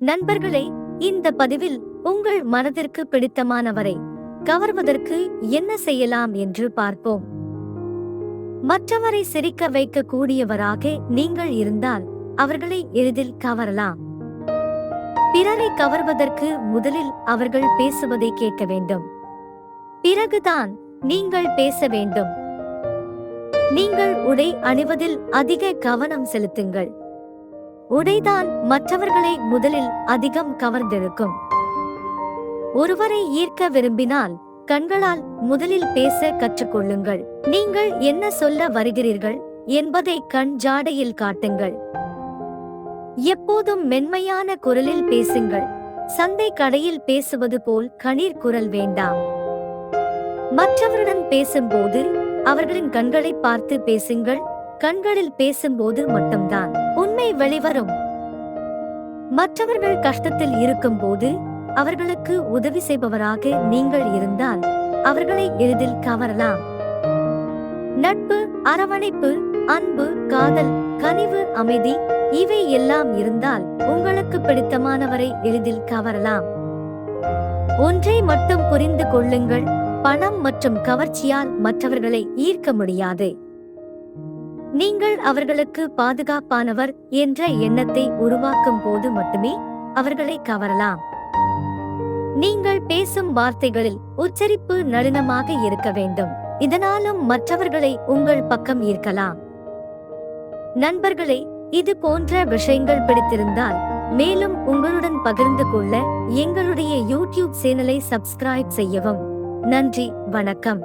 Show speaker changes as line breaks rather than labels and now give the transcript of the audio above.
நண்பர்களே இந்த பதிவில் உங்கள் மனதிற்கு பிடித்தமானவரை கவர்வதற்கு என்ன செய்யலாம் என்று பார்ப்போம். மற்றவரை சிரிக்க வைக்க கூடியவராக நீங்கள் இருந்தால் அவர்களை எளிதில் கவரலாம். பிறரை கவர்வதற்கு முதலில் அவர்கள் பேசுவதை கேட்க வேண்டும். பிறகுதான் நீங்கள் பேச வேண்டும். நீங்கள் உடை அணிவதில் அதிக கவனம் செலுத்துங்கள். உடைதான் மற்றவர்களை முதலில் அதிகம் கவர்ந்திருக்கும். ஒருவரை ஈர்க்க விரும்பினால் கண்களால் முதலில் பேச கற்றுக்கொள்ளுங்கள். நீங்கள் என்ன சொல்ல வருகிறீர்கள் என்பதை கண் ஜாடையில் காட்டுங்கள். எப்போதும் மென்மையான குரலில் பேசுங்கள். சந்தை கடையில் பேசுவது போல் கணீர் குரல் வேண்டாம். மற்றவருடன் பேசும்போது அவர்களின் கண்களை பார்த்து பேசுங்கள். கண்களில் பேசும்போது மட்டும்தான். உண்மை வெளிவரும். மற்றவர்கள் கஷ்டத்தில் இருக்கும்போது அவர்களுக்கு உதவி செய்பவராக நீங்கள் இருந்தால் அவர்களை எளிதில் கவரலாம். நட்பு அரவணைப்பு அன்பு காதல் கனிவு அமைதி இவை எல்லாம் இருந்தால் உங்களுக்கு பிடித்தமானவரை எளிதில் கவரலாம். ஒன்றை மட்டும் புரிந்து கொள்ளுங்கள். பணம் மற்றும் கவர்ச்சியால் மற்றவர்களை ஈர்க்க முடியாது. நீங்கள் அவர்களுக்கு பாதுகாப்பானவர் என்ற எண்ணத்தை உருவாக்கும் போது மட்டுமே அவர்களை கவரலாம். நீங்கள் பேசும் வார்த்தைகளில் உச்சரிப்பு நளினமாக இருக்க வேண்டும். இதனாலும் மற்றவர்களை உங்கள் பக்கம் ஈர்க்கலாம். நண்பர்களே இது போன்ற விஷயங்கள் பிடித்திருந்தால் மேலும் உங்களுடன் பகிர்ந்து கொள்ள எங்களுடைய யூடியூப் சேனலை சப்ஸ்கிரைப் செய்யவும். நன்றி வணக்கம்.